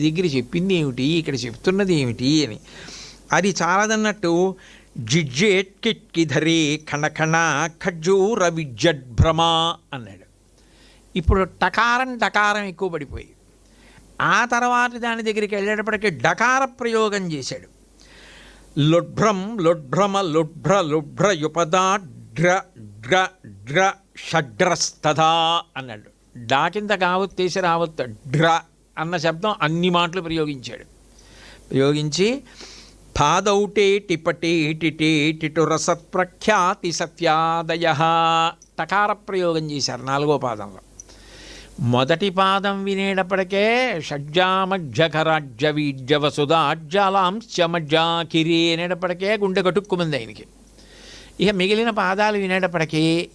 దగ్గర చెప్పింది ఏమిటి? ఇక్కడ చెప్తున్నది ఏమిటి అని. అది చాలదన్నట్టు జిడ్జేట్ కిట్కిధరే ఖణఖణ ఖజ్జూర విజ్జడ్భ్రమ అన్నాడు. ఇప్పుడు టకారం డకారం ఎక్కువ పడిపోయి ఆ తర్వాత దాని దగ్గరికి వెళ్ళేటప్పటికి డకార ప్రయోగం చేశాడు. లొడ్భ్రం లొడ్భ్రమ లొడ్భ్ర లొడ్భ్ర యుపదా డ్ర డ్ర డ్ర షడ్రస్తదా అన్నాడు. డా కింద కావత్తేసి రావత్ డ్ర అన్న శబ్దం అన్ని మాటలు ప్రయోగించాడు. ప్రయోగించి పాదౌటే టిపటే టిటే టిటు రసప్రఖ్యాతి సత్యాదయ టకార ప్రయోగం చేశారు నాలుగో పాదంలో. మొదటి పాదం వినేటప్పటికే షడ్జామజ్జకరాజ్య వీజ్య వసుధాజ్జలాంశమజ్జాకిరి అనేటప్పటికే గుండె కట్టుక్కుమంది ఆయనకి. ఇక మిగిలిన పాదాలు వినేటప్పటికీ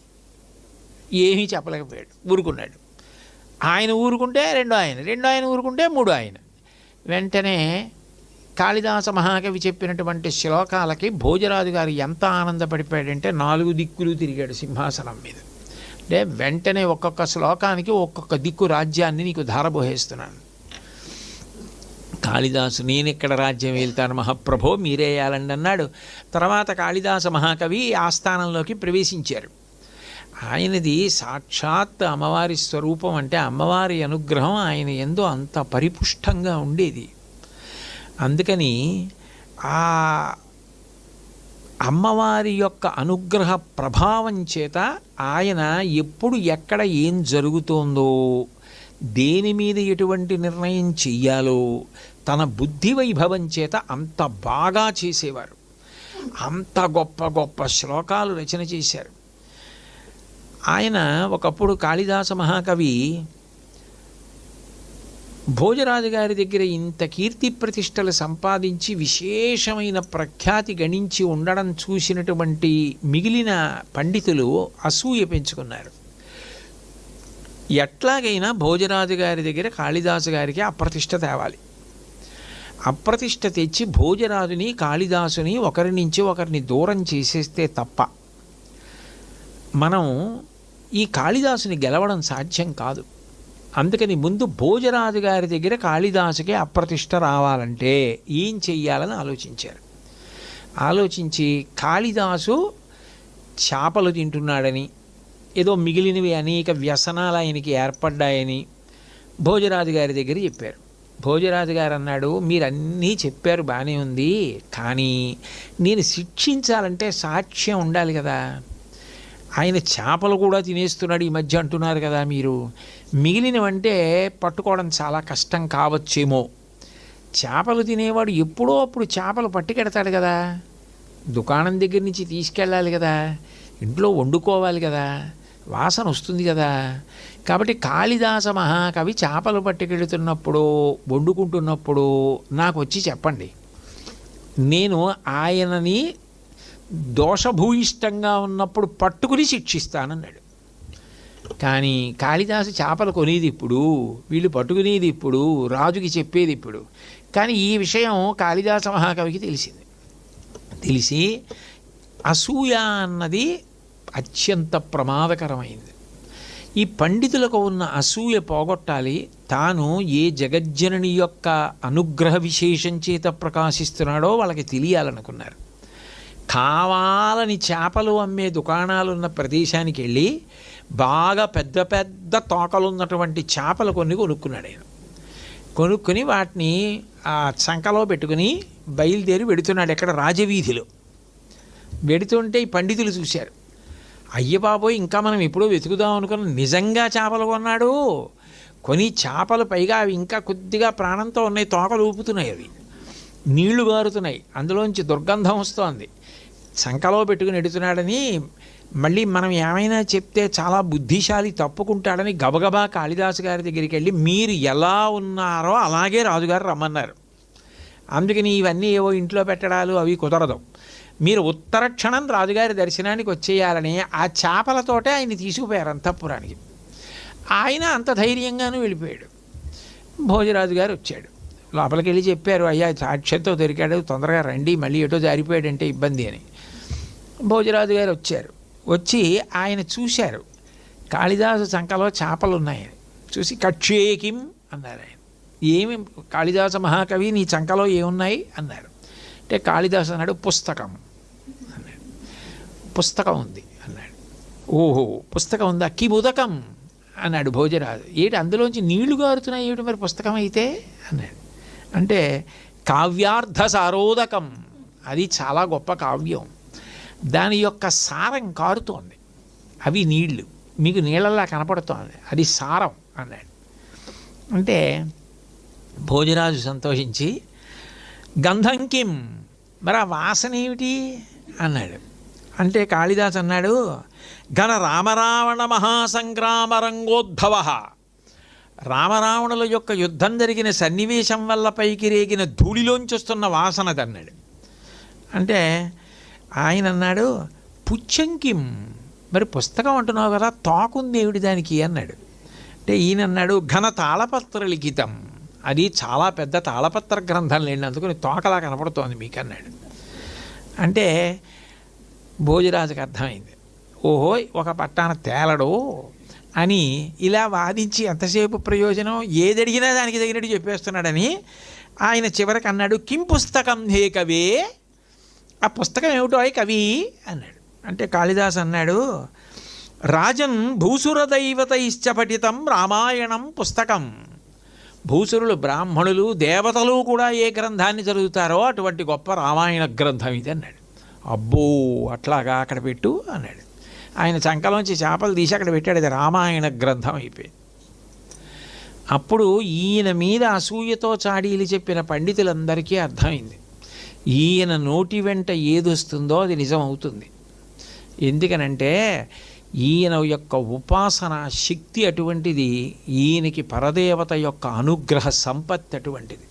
ఏమీ చెప్పలేకపోయాడు ఊరుకున్నాడు. ఆయన ఊరుకుంటే రెండో ఆయన రెండో ఆయన ఊరుకుంటే మూడో ఆయన. వెంటనే కాళిదాస మహాకవి చెప్పినటువంటి శ్లోకాలకి భోజరాజు గారు ఎంత ఆనందపడిపోయాడంటే నాలుగు దిక్కులు తిరిగాడు సింహాసనం మీద. అంటే వెంటనే ఒక్కొక్క శ్లోకానికి ఒక్కొక్క దిక్కు రాజ్యాన్ని నీకు ధారబోహేస్తున్నాను కాళిదాసు నేను ఇక్కడ రాజ్యం వెళ్తాను మహాప్రభో మీరేయాలండి అన్నాడు. తర్వాత కాళిదాస మహాకవి ఆస్థానంలోకి ప్రవేశించారు. ఆయనది సాక్షాత్ అమ్మవారి స్వరూపం అంటే అమ్మవారి అనుగ్రహం ఆయన ఎందు అంత పరిపుష్టంగా ఉండేది. అందుకని ఆ అమ్మవారి యొక్క అనుగ్రహ ప్రభావం చేత ఆయన ఎప్పుడు ఎక్కడ ఏం జరుగుతోందో దేని మీద ఎటువంటి నిర్ణయం చెయ్యాలో తన బుద్ధి వైభవం చేత అంత బాగా చేసేవారు. అంత గొప్ప గొప్ప శ్లోకాలు రచన చేశారు. ఆయన ఒకప్పుడు కాళిదాస మహాకవి భోజరాజు గారి దగ్గర ఇంత కీర్తి ప్రతిష్టలు సంపాదించి విశేషమైన ప్రఖ్యాతి గణించి ఉండడం చూసినటువంటి మిగిలిన పండితులు అసూయ పెంచుకున్నారు. ఎట్లాగైనా భోజరాజు గారి దగ్గర కాళిదాసు గారికి అప్రతిష్ట తేవాలి. అప్రతిష్ట తెచ్చి భోజరాజుని కాళిదాసుని ఒకరి నుంచి ఒకరిని దూరం చేసేస్తే తప్ప. మనం ఈ కాళిదాసుని గెలవడం సాధ్యం కాదు. అందుకని ముందు భోజరాజు గారి దగ్గర కాళిదాసుకి అప్రతిష్ట రావాలంటే ఏం చెయ్యాలని ఆలోచించారు. ఆలోచించి కాళిదాసు చేపలు తింటున్నాడని ఏదో మిగిలినవి అనేక వ్యసనాలు ఆయనకి ఏర్పడ్డాయని భోజరాజు గారి దగ్గర చెప్పారు. భోజరాజు గారు అన్నాడు మీరు అన్నీ చెప్పారు బాగానే ఉంది. కానీ నేను శిక్షించాలంటే సాక్ష్యం ఉండాలి కదా. ఆయన చేపలు కూడా తినేస్తున్నాడు ఈ మధ్య అంటున్నారు కదా మీరు. మిగిలినవంటే పట్టుకోవడం చాలా కష్టం కావచ్చేమో. చేపలు తినేవాడు ఎప్పుడో అప్పుడు చేపలు పట్టుకెడతాడు కదా. దుకాణం దగ్గర నుంచి తీసుకెళ్ళాలి కదా. ఇంట్లో వండుకోవాలి కదా. వాసన వస్తుంది కదా. కాబట్టి కాళిదాస మహాకవి చేపలు పట్టుకెళ్తున్నప్పుడు వండుకుంటున్నప్పుడు నాకు వచ్చి చెప్పండి. నేను ఆయనని దోషభూయిష్టంగా ఉన్నప్పుడు పట్టుకుని శిక్షిస్తానన్నాడు. కానీ కాళిదాసు చేపలు కొనేది ఇప్పుడు వీళ్ళు పట్టుకునేది ఇప్పుడు రాజుకి చెప్పేది ఇప్పుడు. కానీ ఈ విషయం కాళిదాస మహాకవికి తెలిసింది. తెలిసి అసూయ అన్నది అత్యంత ప్రమాదకరమైంది. ఈ పండితులకు ఉన్న అసూయ పోగొట్టాలి తాను ఏ జగజ్జనని యొక్క అనుగ్రహ విశేషం చేత ప్రకాశిస్తున్నాడో వాళ్ళకి తెలియాలనుకున్నారు. కావాలని చేపలు అమ్మే దుకాణాలున్న ప్రదేశానికి వెళ్ళి బాగా పెద్ద పెద్ద తోకలు ఉన్నటువంటి చేపలు కొన్ని కొనుక్కున్నాడు ఆయన. కొనుక్కుని వాటిని ఆ చంకలో పెట్టుకుని బయలుదేరి వెడుతున్నాడు ఎక్కడ రాజవీధిలో. వెడుతుంటే ఈ పండితులు చూశారు. అయ్య బాబోయ్ ఇంకా మనం ఎప్పుడో వెతుకుదాం అనుకున్న నిజంగా చేపలు కొన్నాడు. కొని చేపలు పైగా అవి ఇంకా కొద్దిగా ప్రాణంతో ఉన్నాయి తోకలు ఊపుతున్నాయి అవి. నీళ్ళు గారుతున్నాయి. అందులోంచి దుర్గంధం వస్తోంది. సంకలో పెట్టుకుని ఎడుతున్నాడని మళ్ళీ మనం ఏమైనా చెప్తే చాలా బుద్ధిశాలి తప్పుకుంటాడని గబగబా కాళిదాసు గారి దగ్గరికి వెళ్ళి మీరు ఎలా ఉన్నారో అలాగే రాజుగారు రమ్మన్నారు. అందుకని ఇవన్నీ ఏవో ఇంట్లో పెట్టడాలు అవి కుదరదు. మీరు ఉత్తర క్షణం రాజుగారి దర్శనానికి వచ్చేయాలని ఆ చేపలతోటే ఆయన తీసుకుపోయారు అంతఃపురానికి. ఆయన అంత ధైర్యంగానూ వెళ్ళిపోయాడు. భోజరాజు గారు వచ్చాడు. లోపలికి వెళ్ళి చెప్పారు అయ్యా సాక్ష్యంతో దొరికాడు తొందరగా రండి మళ్ళీ ఎటో జారిపోయాడంటే ఇబ్బంది అని. భోజరాజు గారు వచ్చారు. వచ్చి ఆయన చూశారు. కాళిదాసు చంకలో చేపలు ఉన్నాయని చూసి కక్షేకిం అన్నారు ఆయన. ఏమి కాళిదాస మహాకవి నీ చంకలో ఏమున్నాయి? అన్నారు. అంటే కాళిదాసు అన్నాడు పుస్తకం అన్నాడు. పుస్తకం ఉంది అన్నాడు. ఓహో పుస్తకం ఉందా? కిముదకం అన్నాడు భోజరాజు. ఏటి అందులోంచి నీళ్ళు గారుతున్నాయి? ఏమిటి మరి పుస్తకం అయితే? అన్నాడు. అంటే కావ్యార్థ సారోదకం. అది చాలా గొప్ప కావ్యం. దాని యొక్క సారం కారుతోంది. అవి నీళ్ళు. మీకు నీళ్ళలా కనపడుతోంది. అది సారం అన్నాడు. అంటే భోజరాజు సంతోషించి గంధం కిం? మరి ఆ వాసన ఏమిటి? అన్నాడు. అంటే కాళిదాస్ అన్నాడు ఘన రామరావణ మహాసంగ్రామ రంగోద్భవ. రామరావణుల యొక్క యుద్ధం జరిగిన సన్నివేశం వల్ల పైకి రేగిన ధూళిలోంచి వస్తున్న వాసనదన్నాడు అంటే ఆయన అన్నాడు పుచ్చంకిం. మరి పుస్తకం అంటున్నావు కదా తాకుంది ఏమిటి దానికి అన్నాడు. అంటే ఈయన అన్నాడు ఘన తాళపత్ర లిఖితం. అది చాలా పెద్ద తాళపత్ర గ్రంథం లేండి తోకలా కనపడుతోంది మీకు అన్నాడు. అంటే భోజరాజుకి అర్థమైంది. ఓహో ఒక పట్టాన తేలడు అని ఇలా వాదించి ఎంతసేపు ప్రయోజనం? ఏది అడిగినా దానికి తగినట్టు చెప్పేస్తున్నాడని ఆయన చివరికి అన్నాడు కిం పుస్తకం హే కవే? ఆ పుస్తకం ఏమిటో అయి కవి అన్నాడు. అంటే కాళిదాస్ అన్నాడు రాజన్ భూసురదైవత ఇశ్చ పఠితం రామాయణం పుస్తకం. భూసురులు బ్రాహ్మణులు దేవతలు కూడా ఏ గ్రంథాన్ని చదువుతారో అటువంటి గొప్ప రామాయణ గ్రంథం ఇది అన్నాడు. అబ్బో అట్లాగా అక్కడ పెట్టు అన్నాడు. ఆయన చంకలోంచి చేపలు తీసి అక్కడ పెట్టాడు. అది రామాయణ గ్రంథం అయిపోయింది. అప్పుడు ఈయన మీద అసూయతో చాడీలు చెప్పిన పండితులందరికీ అర్థమైంది. ఈయన నోటి వెంట ఏదొస్తుందో అది నిజం అవుతుంది ఎందుకనంటే ఈయన యొక్క ఉపాసన శక్తి అటువంటిది ఈయనకి పరదేవత యొక్క అనుగ్రహ సంపత్తి అటువంటిది.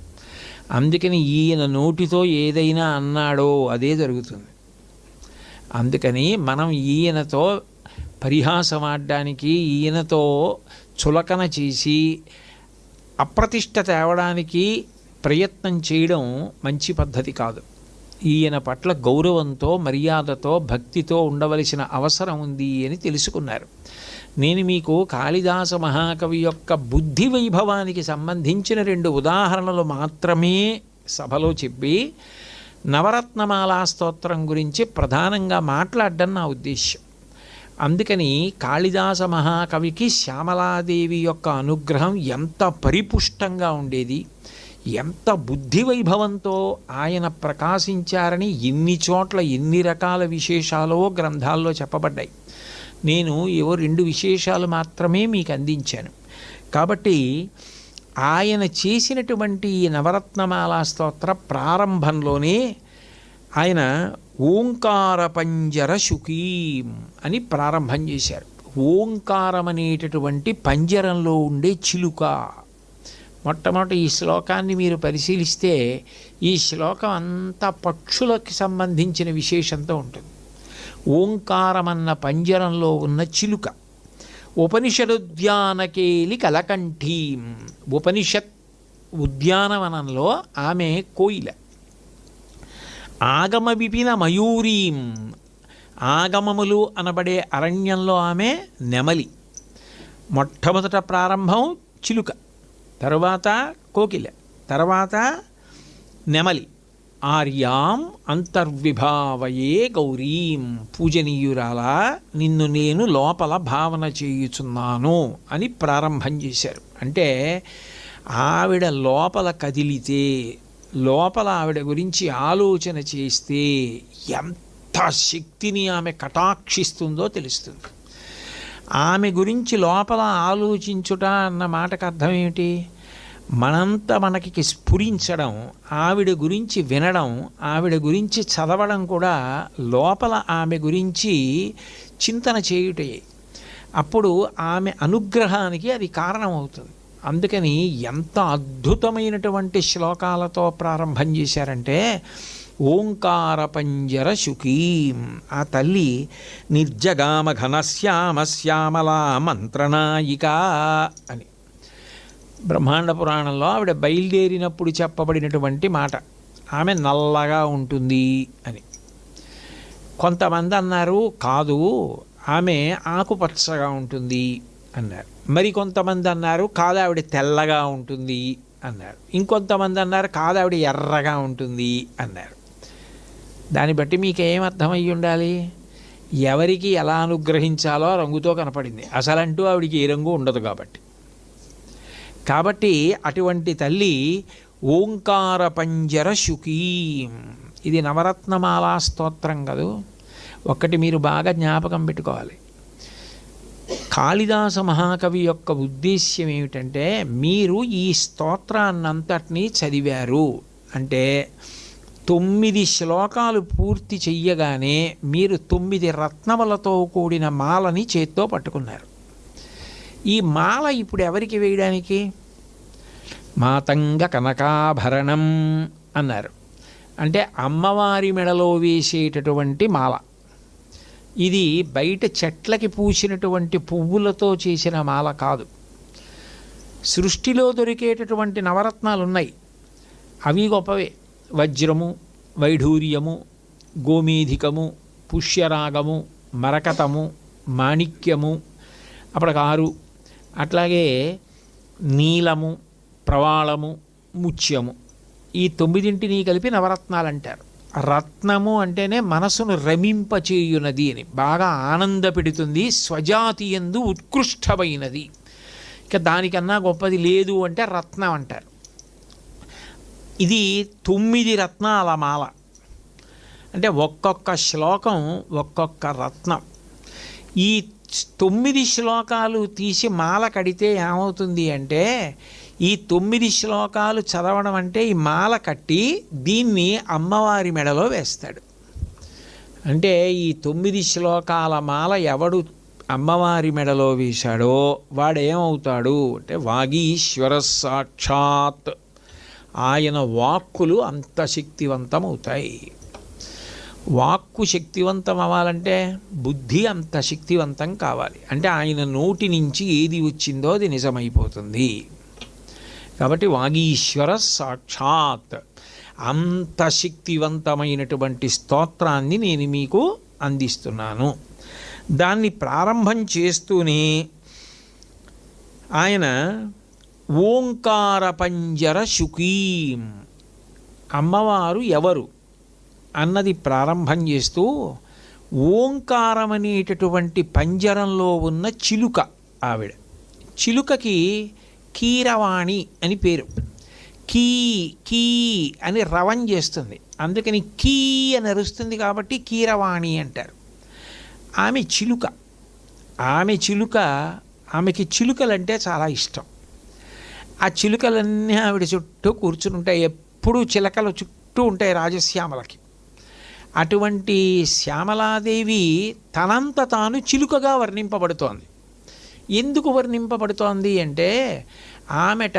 అందుకని ఈయన నోటితో ఏదైనా అన్నాడో అదే జరుగుతుంది. అందుకని మనం ఈయనతో పరిహాసం ఆడడానికి ఈయనతో చులకన చేసి అప్రతిష్ట తేవడానికి ప్రయత్నం చేయడం మంచి పద్ధతి కాదు. ఈయన పట్ల గౌరవంతో మర్యాదతో భక్తితో ఉండవలసిన అవసరం ఉంది అని తెలుసుకున్నారు. నేను మీకు కాళిదాస మహాకవి యొక్క బుద్ధి వైభవానికి సంబంధించిన రెండు ఉదాహరణలు మాత్రమే సభలో చెప్పి నవరత్నమాలా స్తోత్రం గురించి ప్రధానంగా మాట్లాడడం నా ఉద్దేశ్యం. అందుకని కాళిదాస మహాకవికి శ్యామలాదేవి యొక్క అనుగ్రహం ఎంత పరిపుష్టంగా ఉండేది? ఎంత బుద్ధి వైభవంతో ఆయన ప్రకాశించారని ఎన్ని చోట్ల ఎన్ని రకాల విశేషాలో గ్రంథాల్లో చెప్పబడ్డాయి. నేను ఏవో రెండు విశేషాలు మాత్రమే మీకు అందించాను. కాబట్టి ఆయన చేసినటువంటి ఈ స్తోత్ర ప్రారంభంలోనే ఆయన ఓంకార పంజర శుకీం అని ప్రారంభం చేశారు. ఓంకారం అనేటటువంటి పంజరంలో ఉండే చిలుక. మొట్టమొదటి ఈ శ్లోకాన్ని మీరు పరిశీలిస్తే ఈ శ్లోకం అంతా పక్షులకు సంబంధించిన విశేషంతో ఉంటుంది. ఓంకారమన్న పంజరంలో ఉన్న చిలుక. ఉపనిషదుద్యానకేలి కలకంఠీం. ఉపనిషత్ ఉద్యానవనంలో ఆమె కోయిల. ఆగమ విపిన మయూరీం. ఆగమములు అనబడే అరణ్యంలో ఆమె నెమలి. మొట్టమొదట ప్రారంభం చిలుక. తర్వాత కోకిల తర్వాత నెమలి. ఆర్యాం అంతర్విభావయే గౌరీం పూజనీయురాలా నిన్ను నేను లోపల భావన చేయుచున్నాను అని ప్రారంభం చేశారు. అంటే ఆవిడ లోపల కదిలితే లోపల ఆవిడ గురించి ఆలోచన చేస్తే ఎంత శక్తిని ఆమె కటాక్షిస్తుందో తెలుస్తుంది. ఆమె గురించి లోపల ఆలోచించుట అన్న మాటకు అర్థం ఏమిటి? మనంత మనకి స్ఫురించడం ఆవిడ గురించి వినడం ఆవిడ గురించి చదవడం కూడా లోపల ఆమె గురించి చింతన చేయుటే. అప్పుడు ఆమె అనుగ్రహానికి అది కారణమవుతుంది. అందుకని ఎంత అద్భుతమైనటువంటి శ్లోకాలతో ప్రారంభం చేశారంటే ఓంకార పంజర శుకీం ఆ తల్లి నిర్జగామ ఘనశ్యామ శ్యామలా మంత్రనాయిక అని. బ్రహ్మాండ పురాణంలో ఆవిడ బయలుదేరినప్పుడు చెప్పబడినటువంటి మాట ఆమె నల్లగా ఉంటుంది అని. కొంతమంది అన్నారు కాదు ఆమె ఆకుపచ్చగా ఉంటుంది అన్నారు. మరి కొంతమంది అన్నారు కాదు ఆవిడ తెల్లగా ఉంటుంది అన్నారు. ఇంకొంతమంది అన్నారు కాదు ఆవిడ ఎర్రగా ఉంటుంది అన్నారు. దాన్ని బట్టి మీకు ఏం అర్థమయ్యి ఉండాలి? ఎవరికి ఎలా అనుగ్రహించాలో ఆ రంగుతో కనపడింది. అసలంటూ ఆవిడికి ఏ రంగు ఉండదు కాబట్టి. కాబట్టి అటువంటి తల్లి ఓంకార పంజర శుకీ ఇది నవరత్నమాలా స్తోత్రం కదూ? ఒక్కటి మీరు బాగా జ్ఞాపకం పెట్టుకోవాలి. కాళిదాస మహాకవి యొక్క ఉద్దేశ్యం ఏమిటంటే మీరు ఈ స్తోత్రాన్నంతటినీ చదివారు. అంటే తొమ్మిది శ్లోకాలు పూర్తి చెయ్యగానే మీరు తొమ్మిది రత్నములతో కూడిన మాలని చేత్తో పట్టుకున్నారు. ఈ మాల ఇప్పుడు ఎవరికి వేయడానికి? మాతంగ కనకాభరణం అన్నారు. అంటే అమ్మవారి మెడలో వేసేటటువంటి మాల. ఇది బయట చెట్లకి పూసినటువంటి పువ్వులతో చేసిన మాల కాదు. సృష్టిలో దొరికేటటువంటి నవరత్నాలు ఉన్నాయి అవి గొప్పవే. వజ్రము వైఢూర్యము గోమేధికము పుష్యరాగము మరకతము మాణిక్యము అప్పటికారు అట్లాగే నీలము ప్రవాళము ముత్యము. ఈ తొమ్మిదింటిని కలిపి నవరత్నాలు అంటారు రత్నము అంటేనే మనసును రమింపచేయునది అని. బాగా ఆనంద పెడుతుంది స్వజాతి ఎందు ఉత్కృష్టమైనది. ఇక దానికన్నా గొప్పది లేదు అంటే రత్నం అంటారు. ఇది తొమ్మిది రత్నాల మాల. అంటే ఒక్కొక్క శ్లోకం ఒక్కొక్క రత్నం. ఈ తొమ్మిది శ్లోకాలు తీసి మాల కడితే ఏమవుతుంది అంటే ఈ తొమ్మిది శ్లోకాలు చదవడం అంటే ఈ మాల కట్టి దీన్ని అమ్మవారి మెడలో వేస్తాడు. అంటే ఈ తొమ్మిది శ్లోకాల మాల ఎవడు అమ్మవారి మెడలో వేశాడో వాడేమవుతాడు అంటే వాగీశ్వర సాక్షాత్. ఆయన వాక్కులు అంత శక్తివంతమవుతాయి. వాక్కు శక్తివంతం అవ్వాలంటే బుద్ధి అంత శక్తివంతం కావాలి. అంటే ఆయన నోటి నుంచి ఏది వచ్చిందో అది నిజమైపోతుంది. కాబట్టి వాగీశ్వర సాక్షాత్ అంత శక్తివంతమైనటువంటి స్తోత్రాన్ని నేను మీకు అందిస్తున్నాను. దాన్ని ప్రారంభం చేస్తూనే ఆయన ఓంకార పంజర శుకీం అమ్మవారు ఎవరు? అన్నది ప్రారంభం చేస్తూ ఓంకారం అనేటటువంటి పంజరంలో ఉన్న చిలుక ఆవిడ. చిలుకకి కీరవాణి అని పేరు. కీ కీ అని రవం చేస్తుంది. అందుకని కీ అని అరుస్తుంది కాబట్టి కీరవాణి అంటారు. ఆమె చిలుక. ఆమె చిలుక ఆమెకి చిలుకలంటే చాలా ఇష్టం. ఆ చిలుకలన్నీ ఆవిడ చుట్టూ కూర్చుని ఉంటాయి. ఎప్పుడూ చిలకలు చుట్టూ ఉంటాయి రాజశ్యామలకి. అటువంటి శ్యామలాదేవి తనంత తాను చిలుకగా వర్ణింపబడుతోంది. ఎందుకు వర్ణింపబడుతోంది అంటే ఆమెట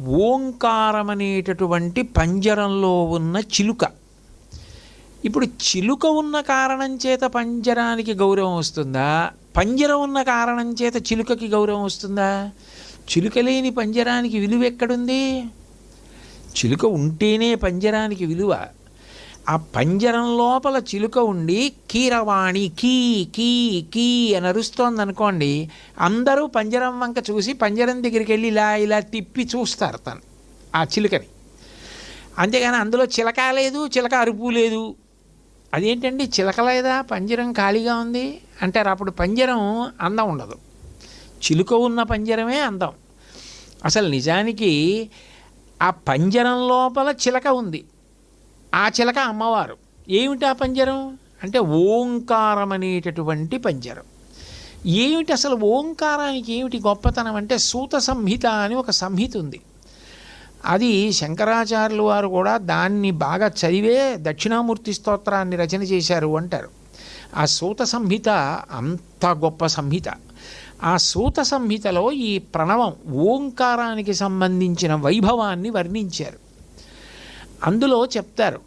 ఓంకారం అనేటటువంటి పంజరంలో ఉన్న చిలుక. ఇప్పుడు చిలుక ఉన్న కారణం చేత పంజరానికి గౌరవం వస్తుందా? పంజరం ఉన్న కారణం చేత చిలుకకి గౌరవం వస్తుందా? చిలుక లేని పంజరానికి విలువ ఎక్కడుంది? చిలుక ఉంటేనే పంజరానికి విలువ. ఆ పంజరం లోపల చిలుక ఉండి కీరవాణి కీ కీ కీ అని అరుస్తోంది అనుకోండి అందరూ పంజరం వంక చూసి పంజరం దగ్గరికి వెళ్ళి ఇలా ఇలా తిప్పి చూస్తారు తను ఆ చిలుకని. అంతేగాని అందులో చిలక లేదు చిలక అరుపు లేదు. అదేంటండి? చిలక లేదా? పంజరం ఖాళీగా ఉంది? అంటారు అప్పుడు పంజరం అందం ఉండదు. చిలుక ఉన్న పంజరమే అందం. అసలు నిజానికి ఆ పంజరం లోపల చిలక ఉంది. ఆ చిలక అమ్మవారు. ఏమిటి ఆ పంజరం? అంటే ఓంకారం అనేటటువంటి పంజరం. ఏమిటి అసలు ఓంకారానికి ఏమిటి గొప్పతనం అంటే సూత సంహిత అని ఒక సంహిత ఉంది. అది శంకరాచార్యులు వారు కూడా దాన్ని బాగా చదివే దక్షిణామూర్తి స్తోత్రాన్ని రచన చేశారు అంటారు. ఆ సూత సంహిత అంత గొప్ప సంహిత. ఆ సూత సంహితలో ఈ ప్రణవం ఓంకారానికి సంబంధించిన వైభవాన్ని వర్ణించారు. అందులో చెప్తారు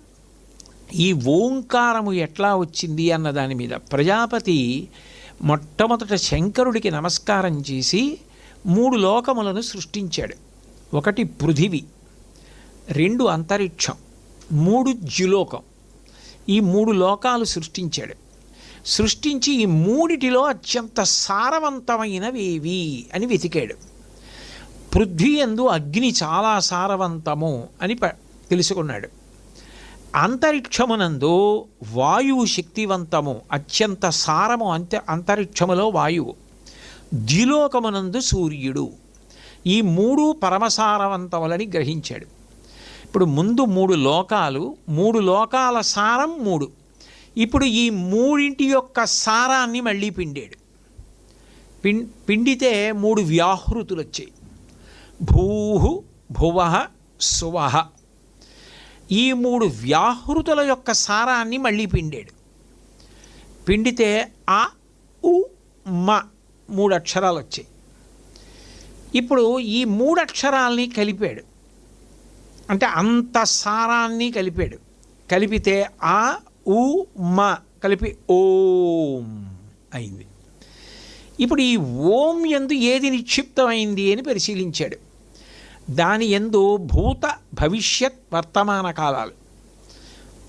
ఈ ఓంకారము ఎట్లా వచ్చింది అన్న దాని మీద ప్రజాపతి మొట్టమొదట శంకరుడికి నమస్కారం చేసి మూడు లోకములను సృష్టించాడు. ఒకటి పృథివి రెండు అంతరిక్షం మూడు ద్యులోకం. ఈ మూడు లోకాలు సృష్టించాడు. సృష్టించి ఈ మూడిటిలో అత్యంత సారవంతమైనవేవి అని వెతికాడు. పృథ్వీ ఎందు అగ్ని చాలా సారవంతము అని ప తెలుసుకున్నాడు. అంతరిక్షమునందు వాయువు శక్తివంతము అత్యంత సారము అంత అంతరిక్షములో వాయువు. ద్విలోకమునందు సూర్యుడు. ఈ మూడు పరమసారవంతములని గ్రహించాడు. ఇప్పుడు ముందు మూడు లోకాలు మూడు లోకాల సారం మూడు. ఇప్పుడు ఈ మూడింటి యొక్క సారాన్ని మళ్ళీ పిండాడు. పిం పిండితే మూడు వ్యాహృతులు వచ్చాయి భూహు భువ సువహ. ఈ మూడు వ్యాహృతుల యొక్క సారాన్ని మళ్ళీ పిండాడు. పిండితే ఆ ఉ మ మూడు అక్షరాలు వచ్చాయి ఇప్పుడు ఈ మూడు అక్షరాల్ని కలిపాడు. అంటే అంత సారాన్ని కలిపాడు. కలిపితే ఆ ఉ మా కలిపి ఓం అయింది. ఇప్పుడు ఈ ఓం ఎందు ఏది నిక్షిప్తమైంది అని పరిశీలించాడు. దాని ఎందు భూత భవిష్యత్ వర్తమాన కాలాలు.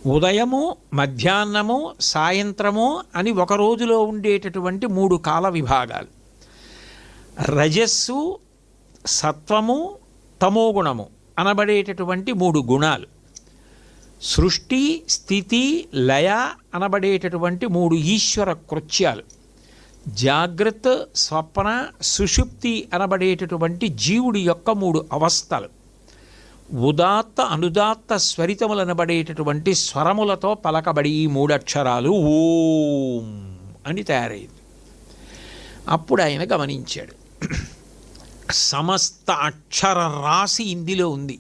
ఉదయము మధ్యాహ్నము సాయంత్రము అని ఒక రోజులో ఉండేటటువంటి మూడు కాల విభాగాలు. రజస్సు సత్వము తమోగుణము అనబడేటటువంటి మూడు గుణాలు. సృష్టి స్థితి లయ అనబడేటటువంటి మూడు ఈశ్వర కృత్యాలు. జాగ్రత్త స్వప్న సుషుప్తి అనబడేటటువంటి జీవుడి యొక్క మూడు అవస్థలు. ఉదాత్త అనుదాత్త స్వరితములు అనబడేటటువంటి స్వరములతో పలకబడి ఈ మూడు అక్షరాలు ఓం అని తయారైంది. అప్పుడు ఆయన గమనించాడు. సమస్త అక్షర రాశి ఇందులో ఉంది.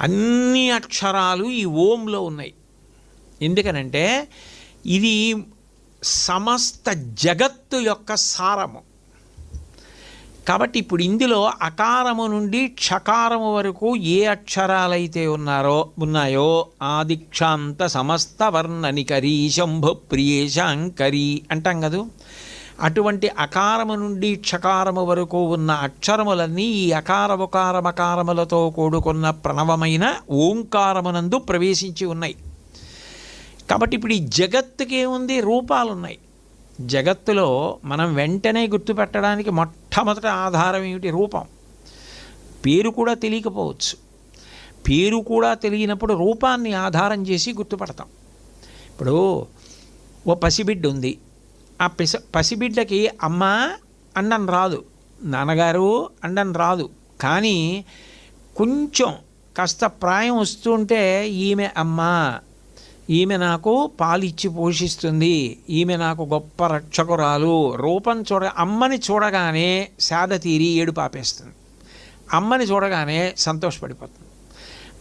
అన్ని అక్షరాలు ఈ ఓంలో ఉన్నాయి. ఎందుకనంటే ఇది సమస్త జగత్తు యొక్క సారము. కాబట్టి ఇప్పుడు ఇందులో అకారము నుండి క్షకారము వరకు ఏ అక్షరాలైతే ఉన్నారో ఉన్నాయో ఆదిక్షాంత సమస్త వర్ణనికరీ శంభు ప్రియేశాంకరి అంటాం కదూ. అటువంటి అకారము నుండి క్షకారము వరకు ఉన్న అక్షరములన్నీ ఈ అకారముకారమకారములతో కూడుకున్న ప్రణవమైన ఓంకారమునందు ప్రవేశించి ఉన్నాయి. కాబట్టి ఇప్పుడు ఈ జగత్తుకి ఏముంది? రూపాలు ఉన్నాయి జగత్తులో మనం వెంటనే గుర్తుపెట్టడానికి మొట్టమొదటి ఆధారం ఏమిటి? రూపం. పేరు కూడా తెలియకపోవచ్చు. పేరు కూడా తెలియనప్పుడు రూపాన్ని ఆధారం చేసి గుర్తుపడతాం. ఇప్పుడు ఓ పసిబిడ్డ ఉంది. ఆ పిస పసిబిడ్డకి అమ్మ అండన్ రాదు నాన్నగారు అండన్ రాదు. కానీ కొంచెం కాస్త ప్రాయం వస్తుంటే ఈమె అమ్మ ఈమె నాకు పాలిచ్చి పోషిస్తుంది ఈమె నాకు గొప్ప రక్షకురాలు. రూపం చూడ అమ్మని చూడగానే సాద తీరి ఏడు పాపేస్తుంది అమ్మని చూడగానే సంతోషపడిపోతుంది.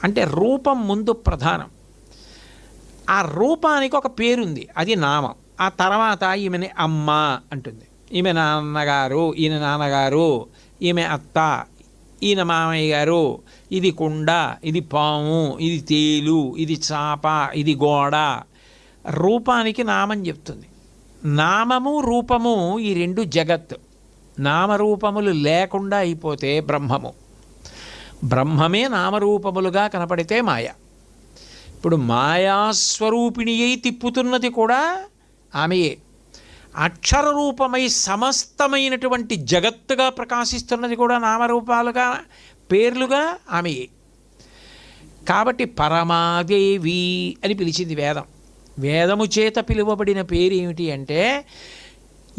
అంటే రూపం ముందు ప్రధానం. ఆ రూపానికి ఒక పేరుంది అది నామం. ఆ తర్వాత ఈమెని అమ్మ అంటుంది. ఈమె నాన్నగారు ఈయన నాన్నగారు ఈమె అత్త ఈయన మామయ్య గారు ఇది కుండ ఇది పాము ఇది తేలు ఇది చాప ఇది గోడ. రూపానికి నామం చెప్తుంది. నామము రూపము ఈ రెండు జగత్ నామరూపములు లేకుండా అయిపోతే బ్రహ్మము. బ్రహ్మమే నామరూపములుగా కనపడితే మాయ. ఇప్పుడు మాయాస్వరూపిణి అయి తిప్పుతున్నది కూడా ఆమెయే అక్షర రూపమై సమస్తమైనటువంటి జగత్తుగా ప్రకాశిస్తున్నది కూడా నామరూపాలుగా పేర్లుగా ఆమెయే కాబట్టి పరమాదేవి అని పిలిచింది వేదం. వేదము చేత పిలువబడిన పేరు ఏమిటి అంటే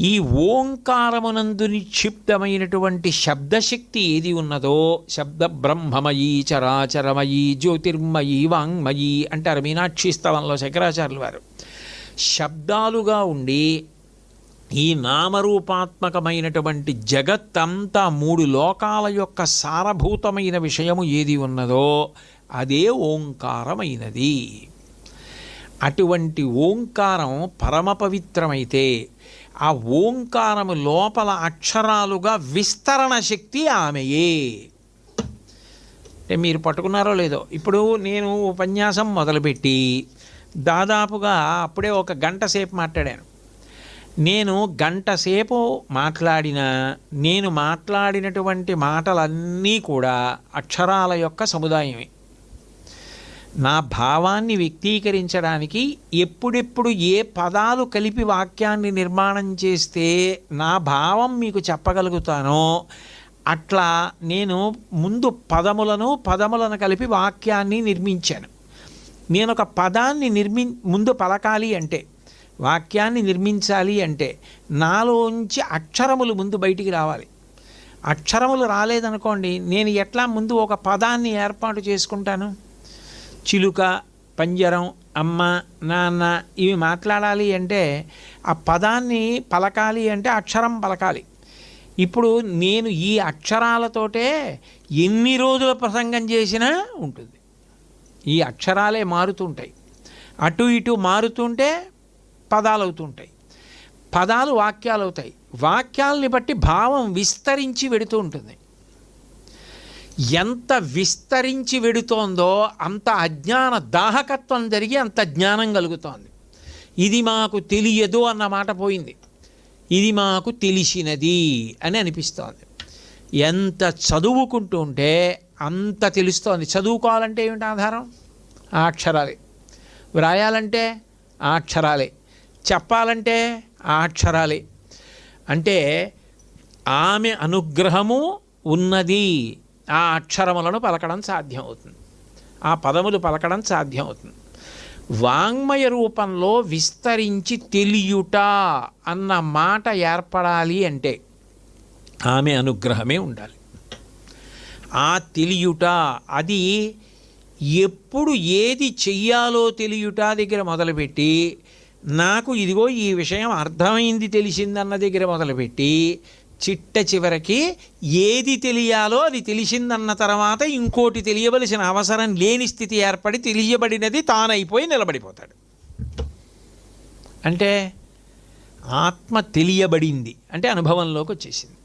ఈ ఓంకారమునందు నిక్షిప్తమైనటువంటి శబ్దశక్తి ఏది ఉన్నదో శబ్ద బ్రహ్మమయీ చరాచరమయీ జ్యోతిర్మయీ వాంగ్మయీ అంటారు మీనాక్షి స్థలంలో శంకరాచార్యులు వారు. శబ్దాలుగా ఉండి ఈ నామరూపాత్మకమైనటువంటి జగత్తంతా మూడు లోకాల యొక్క సారభూతమైన విషయము ఏది ఉన్నదో అదే ఓంకారమైనది. అటువంటి ఓంకారం పరమ పవిత్రమైతే ఆ ఓంకారము లోపల అక్షరాలుగా విస్తరణ శక్తి ఆమెయే. అంటే మీరు పట్టుకున్నారో లేదో. ఇప్పుడు నేను ఉపన్యాసం మొదలుపెట్టి దాదాపుగా అప్పుడే ఒక గంట సేపు మాట్లాడాను. నేను గంట సేపు మాట్లాడిన నేను మాట్లాడినటువంటి మాటలన్నీ కూడా అక్షరాల యొక్క సముదాయమే. నా భావాన్ని వ్యక్తీకరించడానికి ఎప్పుడెప్పుడు ఏ పదాలు కలిపి వాక్యాన్ని నిర్మాణం చేస్తే నా భావం మీకు చెప్పగలుగుతానో అట్లా నేను ముందు పదములను పదములను కలిపి వాక్యాన్ని నిర్మించాను. నేను ఒక పదాన్ని నిర్మి ముందు పలకాలి అంటే వాక్యాన్ని నిర్మించాలి అంటే నాలోంచి అక్షరములు ముందు బయటికి రావాలి. అక్షరములు రాలేదనుకోండి నేను ఎట్లా ముందు ఒక పదాన్ని ఏర్పాటు చేసుకుంటాను? చిలుక పంజరం అమ్మ నాన్న ఇవి మాట్లాడాలి అంటే ఆ పదాన్ని పలకాలి అంటే అక్షరం పలకాలి. ఇప్పుడు నేను ఈ అక్షరాలతోటే ఎన్ని రోజుల ప్రసంగం చేసినా ఉంటుంది. ఈ అక్షరాలే మారుతుంటాయి. అటు ఇటు మారుతుంటే పదాలు అవుతుంటాయి పదాలు వాక్యాలు అవుతాయి వాక్యాలని బట్టి భావం విస్తరించి వెడుతూ ఉంటుంది. ఎంత విస్తరించి వెడుతోందో అంత అజ్ఞాన దాహకత్వం జరిగి అంత జ్ఞానం కలుగుతోంది. ఇది మాకు తెలియదు అన్న మాట పోయింది. ఇది మాకు తెలిసినది అని అనిపిస్తోంది. ఎంత చదువుకుంటూ ఉంటే అంత తెలుస్తోంది. చదువుకోవాలంటే ఏమిటి ఆధారం? ఆ అక్షరాలే వ్రాయాలంటే ఆ అక్షరాలే చెప్పాలంటే ఆ అక్షరాలే అంటే ఆమె అనుగ్రహము ఉన్నది. ఆ అక్షరములను పలకడం సాధ్యం అవుతుంది ఆ పదములు పలకడం సాధ్యం అవుతుంది వాంగ్మయ రూపంలో విస్తరించి తెలియుట అన్న మాట ఏర్పడాలి అంటే ఆమె అనుగ్రహమే ఉండాలి. ఆ తెలియుట అది ఎప్పుడు ఏది చెయ్యాలో తెలియుట దగ్గర మొదలుపెట్టి నాకు ఇదిగో ఈ విషయం అర్థమైంది తెలిసిందన్న దగ్గర మొదలుపెట్టి చిట్ట చివరికి ఏది తెలియాలో అది తెలిసిందన్న తర్వాత ఇంకోటి తెలియవలసిన అవసరం లేని స్థితి ఏర్పడి తెలియబడినది తానైపోయి నిలబడిపోతాడు. అంటే ఆత్మ తెలియబడింది అంటే అనుభవంలోకి వచ్చేసింది.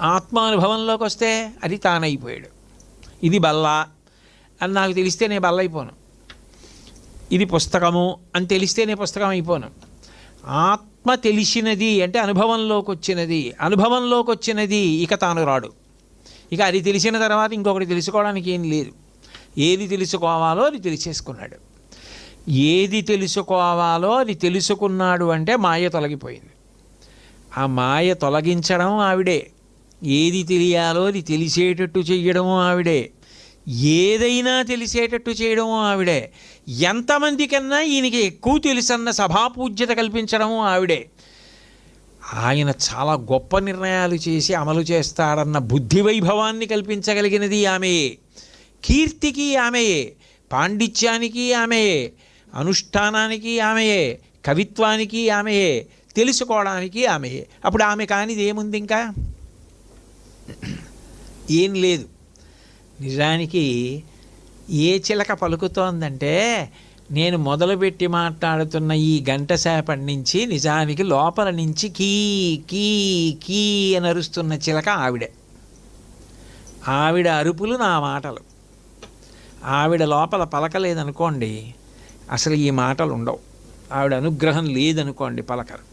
ఆత్మానుభవంలోకి వస్తే అది తానైపోయాడు. ఇది బల్ల అని నాకు తెలిస్తే నేను బల్ల అయిపోను ఇది పుస్తకము అని తెలిస్తే నేను పుస్తకం అయిపోను ఆత్మ తెలిసినది అంటే అనుభవంలోకి వచ్చినది అనుభవంలోకి వచ్చినది ఇక తాను రాడు. ఇక అది తెలిసిన తర్వాత ఇంకొకటి తెలుసుకోవడానికి ఏం లేదు. ఏది తెలుసుకోవాలో అది తెలిసేసుకున్నాడు. ఏది తెలుసుకోవాలో అది తెలుసుకున్నాడు అంటే మాయ తొలగిపోయింది. ఆ మాయ తొలగించడం ఆవిడే. ఏది తెలియాలో అది తెలిసేటట్టు చెయ్యడము ఆవిడే. ఏదైనా తెలిసేటట్టు చేయడము ఆవిడే. ఎంతమంది కన్నా ఈయనకి ఎక్కువ తెలుసన్న సభాపూజ్యత కల్పించడము ఆవిడే. ఆయన చాలా గొప్ప నిర్ణయాలు చేసి అమలు చేస్తాడన్న బుద్ధి వైభవాన్ని కల్పించగలిగినది ఆమెయే. కీర్తికి ఆమెయే పాండిత్యానికి ఆమెయే అనుష్ఠానానికి ఆమెయే కవిత్వానికి ఆమెయే తెలుసుకోవడానికి ఆమెయే. అప్పుడు ఆమె కానిది ఏముంది ఇంకా? ఏం లేదు. నిజానికి ఏ చిలక పలుకుతోందంటే నేను మొదలుపెట్టి మాట్లాడుతున్న ఈ గంట సేపటి నుంచి నిజానికి లోపల నుంచి కీ కీ కీ అని అరుస్తున్న చిలక ఆవిడే. ఆవిడ అరుపులు నా మాటలు. ఆవిడ లోపల పలకలేదనుకోండి అసలు ఈ మాటలు ఉండవు. ఆవిడ అనుగ్రహం లేదనుకోండి పలకరు.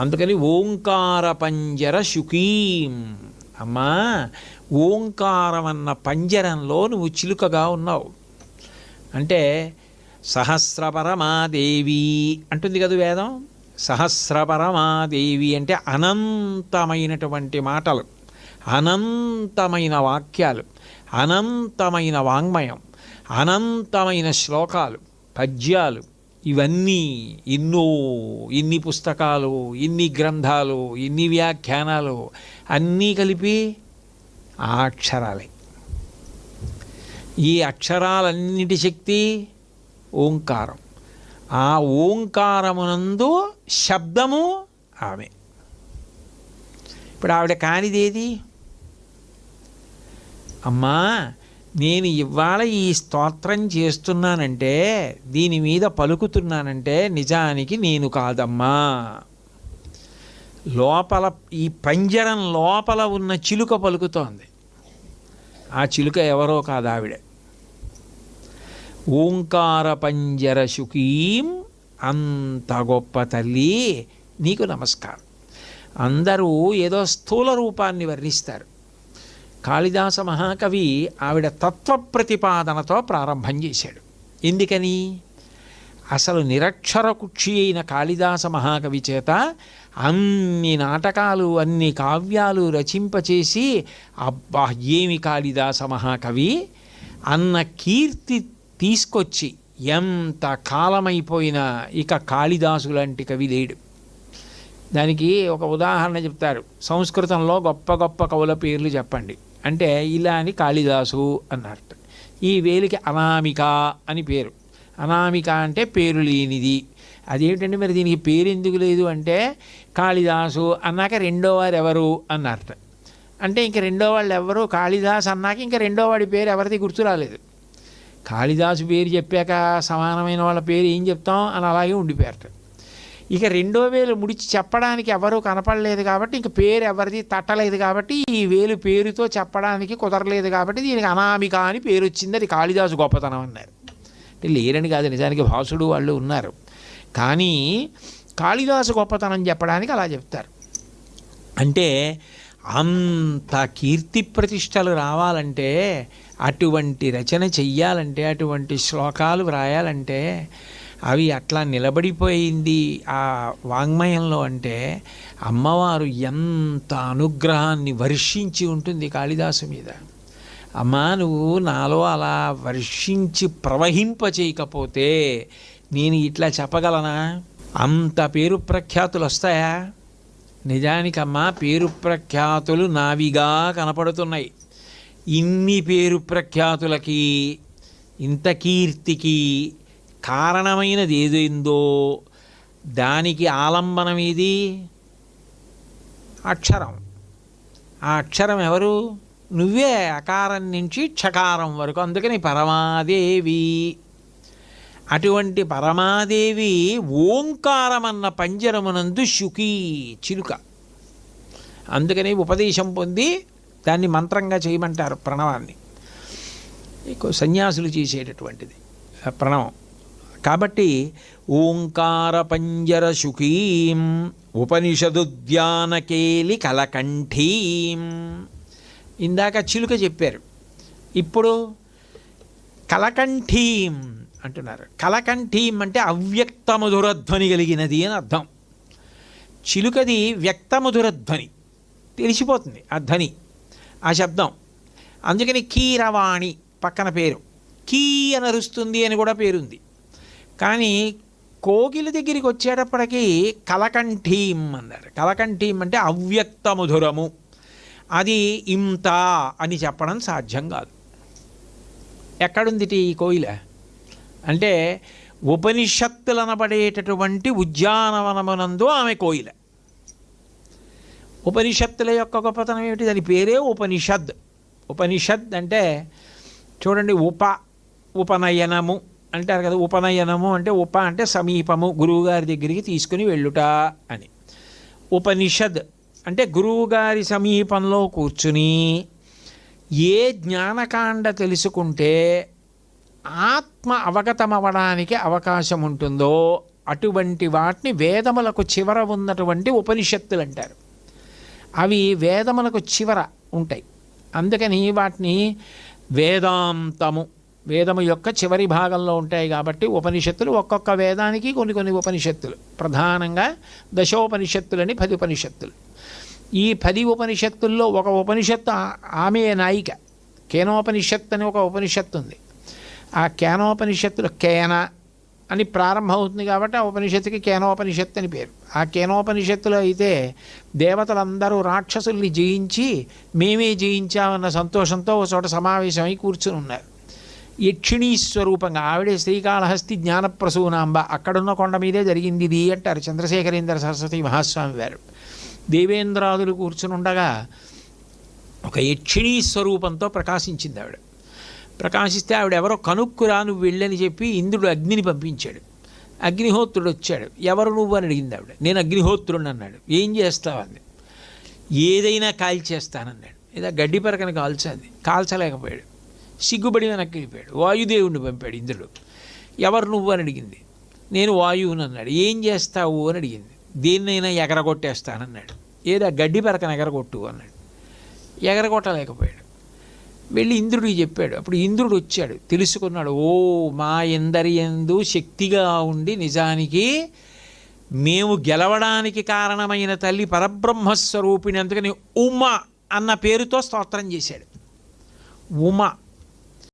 అందుకని ఓంకార పంజర శుకీం అమ్మా ఓంకారం అన్న పంజరంలో నువ్వు చిలుకగా ఉన్నావు. అంటే సహస్రపరమాదేవి అంటుంది కదా వేదం. సహస్రపరమాదేవి అంటే అనంతమైనటువంటి మాటలు అనంతమైన వాక్యాలు అనంతమైన వాంగ్మయం అనంతమైన శ్లోకాలు పద్యాలు ఇవన్నీ ఎన్నో ఇన్ని పుస్తకాలు ఇన్ని గ్రంథాలు ఇన్ని వ్యాఖ్యానాలు అన్నీ కలిపి ఆ అక్షరాలే. ఈ అక్షరాలన్నిటి శక్తి ఓంకారం. ఆ ఓంకారమునందు శబ్దము ఆమె. ఇప్పుడు ఆవిడ కానిదేది? అమ్మా నేను ఇవాళ ఈ స్తోత్రం చేస్తున్నానంటే దీని మీద పలుకుతున్నానంటే నిజానికి నేను కాదమ్మా. లోపల ఈ పంజరం లోపల ఉన్న చిలుక పలుకుతోంది. ఆ చిలుక ఎవరో కాదు ఆవిడే. ఓంకార పంజర శుకీం అంత గొప్ప తల్లి నీకు నమస్కారం. అందరూ ఏదో స్థూల రూపాన్ని వర్ణిస్తారు. కాళిదాస మహాకవి ఆవిడ తత్వ ప్రతిపాదనతో ప్రారంభం చేశాడు. ఎందుకని? అసలు నిరక్షర కుక్షి అయిన కాళిదాస మహాకవి చేత అన్ని నాటకాలు అన్ని కావ్యాలు రచింపచేసి అబ్బా ఏమి కాళిదాస మహాకవి? అన్న కీర్తి తీసుకొచ్చి ఎంత కాలమైపోయినా ఇక కాళిదాసు లాంటి కవి లేడు. దానికి ఒక ఉదాహరణ చెప్తారు. సంస్కృతంలో గొప్ప గొప్ప కవుల పేర్లు చెప్పండి. అంటే ఇలా అని కాళిదాసు అన్నారు. ఈ వేలికి అనామిక అని పేరు. అనామిక అంటే పేరు లేనిది. అదేమిటంటే మరి దీనికి పేరు ఎందుకు లేదు అంటే కాళిదాసు అన్నాక రెండో వారు ఎవరు అన్నారట అంటే ఇంక రెండో వాళ్ళు ఎవరు కాళిదాస్ అన్నాక ఇంక రెండో వాడి పేరు ఎవరిది గుర్తు రాలేదు. కాళిదాసు పేరు చెప్పాక సమానమైన వాళ్ళ పేరు ఏం చెప్తాం అని అలాగే ఉండిపోయారట. ఇక రెండో వేలు ముడిచి చెప్పడానికి ఎవరూ కనపడలేదు కాబట్టి ఇంక పేరు ఎవరిది తట్టలేదు కాబట్టి ఈ వేలు పేరుతో చెప్పడానికి కుదరలేదు కాబట్టి దీనికి అనామిక అని పేరు వచ్చింది. అది కాళిదాసు గొప్పతనం అన్నారు. అంటే లేరని కాదు నిజానికి భాసుడు వాళ్ళు ఉన్నారు. కానీ కాళిదాసు గొప్పతనం చెప్పడానికి అలా చెప్తారు. అంటే అంత కీర్తి ప్రతిష్టలు రావాలంటే అటువంటి రచన చెయ్యాలంటే అటువంటి శ్లోకాలు వ్రాయాలంటే అవి అట్లా నిలబడిపోయింది ఆ వాంగ్మయంలో అంటే అమ్మవారు ఎంత అనుగ్రహాన్ని వర్షించి ఉంటుంది కాళిదాసు మీద. అమ్మా నువ్వు నాలో అలా వర్షించి ప్రవహింప చేయకపోతే నేను ఇట్లా చెప్పగలనా? అంత పేరు ప్రఖ్యాతులు వస్తాయా నిజానికమ్మా పేరు ప్రఖ్యాతులు నావిగా కనపడుతున్నాయి. ఇన్ని పేరు ప్రఖ్యాతులకి ఇంత కీర్తికి కారణమైనది ఏదైందో దానికి ఆలంబనం ఏది? అక్షరం. ఆ అక్షరం ఎవరు? నువ్వే అకారం నుంచి క్షకారం వరకు. అందుకని పరమాదేవి. అటువంటి పరమాదేవి ఓంకారమన్న పంజరమునందు శుకీ చిలుక. అందుకని ఉపదేశం పొంది దాన్ని మంత్రంగా చేయమంటారు ప్రణవాన్ని. సన్యాసులు చేసేటటువంటిది. ప్రణవం. కాబట్టి ఓంకార పంజర శుకీం ఉపనిషదుద్యానకేలి కలకంఠీం. ఇందాక చిలుక చెప్పారు. ఇప్పుడు కలకంఠీం అంటున్నారు. కలకంఠీం అంటే అవ్యక్తమధురధ్వని కలిగినది అని అర్థం. చిలుకది వ్యక్తమధురధ్వని. తెలిసిపోతుంది ఆ ధ్వని ఆ శబ్దం. అందుకని కీరవాణి పక్కన పేరు. కీ అనరుస్తుంది అని కూడా పేరుంది. కానీ కోకిల దగ్గరికి వచ్చేటప్పటికి కలకంఠీం అన్నారు కలకంఠీం అంటే అవ్యక్త మధురము అది ఇంత అని చెప్పడం సాధ్యం కాదు. ఎక్కడుంది ఈ కోయిల? అంటే ఉపనిషత్తులనబడేటటువంటి ఉద్యానవనమునందు ఆమె కోయిల. ఉపనిషత్తుల యొక్క గొప్పతనం ఏమిటి? దాని పేరే ఉపనిషద్. ఉపనిషద్ అంటే చూడండి ఉప ఉపనయనము. అంటారు కదా ఉపనయనము అంటే ఉప అంటే సమీపము గురువుగారి దగ్గరికి తీసుకుని వెళ్ళుట అని. ఉపనిషద్ అంటే గురువుగారి సమీపంలో కూర్చుని ఏ జ్ఞానకాండ తెలుసుకుంటే ఆత్మ అవగతమవడానికి అవకాశం ఉంటుందో అటువంటి వాటిని వేదములకు చివర ఉన్నటువంటి ఉపనిషత్తులు అంటారు. అవి వేదములకు చివర ఉంటాయి. అందుకని వాటిని వేదాంతము వేదము యొక్క చివరి భాగంలో ఉంటాయి కాబట్టి ఉపనిషత్తులు ఒక్కొక్క వేదానికి కొన్ని కొన్ని ఉపనిషత్తులు. ప్రధానంగా దశోపనిషత్తులని పది ఉపనిషత్తులు. ఈ పది ఉపనిషత్తుల్లో ఒక ఉపనిషత్తు ఆమె నాయిక. కేనోపనిషత్తు అని ఒక ఉపనిషత్తు ఉంది. ఆ కేనోపనిషత్తులో కేన అని ప్రారంభమవుతుంది కాబట్టి ఆ ఉపనిషత్తుకి కేనోపనిషత్తు అని పేరు. ఆ కేనోపనిషత్తులో అయితే దేవతలందరూ రాక్షసుల్ని జయించి మేమే జయించామన్న సంతోషంతో ఒక చోట సమావేశమై కూర్చుని ఉన్నారు. యక్షిణీ స్వరూపంగా ఆవిడే శ్రీకాళహస్తి జ్ఞానప్రసూనాంబ అక్కడున్న కొండ మీదే జరిగింది ఇది అంటారు చంద్రశేఖరేంద్ర సరస్వతి మహాస్వామి వారు దేవేంద్రాదులు కూర్చుని ఉండగా ఒక యక్షిణీ స్వరూపంతో ప్రకాశించింది ఆవిడ. ప్రకాశిస్తే ఆవిడ ఎవరో కనుక్కురా నువ్వు వెళ్ళని చెప్పి ఇంద్రుడు అగ్నిని పంపించాడు. అగ్నిహోత్రుడు వచ్చాడు. ఎవరు నువ్వు అని అడిగింది ఆవిడ. నేను అగ్నిహోత్రుడిని అన్నాడు. ఏం చేస్తావంది ఏదైనా కాల్చేస్తానన్నాడు. ఏదో గడ్డి పరకని కాల్చాది. కాల్చలేకపోయాడు. సిగ్గుబడి వెనక్కి వెళ్ళిపోయాడు. వాయుదేవుడిని పంపాడు ఇంద్రుడు ఎవరు నువ్వు అని అడిగింది. నేను వాయువుని అన్నాడు. ఏం చేస్తావు అని అడిగింది. దేన్నైనా ఎగరగొట్టేస్తానన్నాడు. ఏదో గడ్డి పరకను ఎగరగొట్టు అన్నాడు. ఎగరగొట్టలేకపోయాడు. వెళ్ళి ఇంద్రుడికి చెప్పాడు. అప్పుడు ఇంద్రుడు వచ్చాడు. తెలుసుకున్నాడు. ఓ మా ఎందరి ఎందు శక్తిగా ఉండి నిజానికి మేము గెలవడానికి కారణమైన తల్లి పరబ్రహ్మస్వరూపిణి అందుకని ఉమ అన్న పేరుతో స్తోత్రం చేశాడు. ఉమ.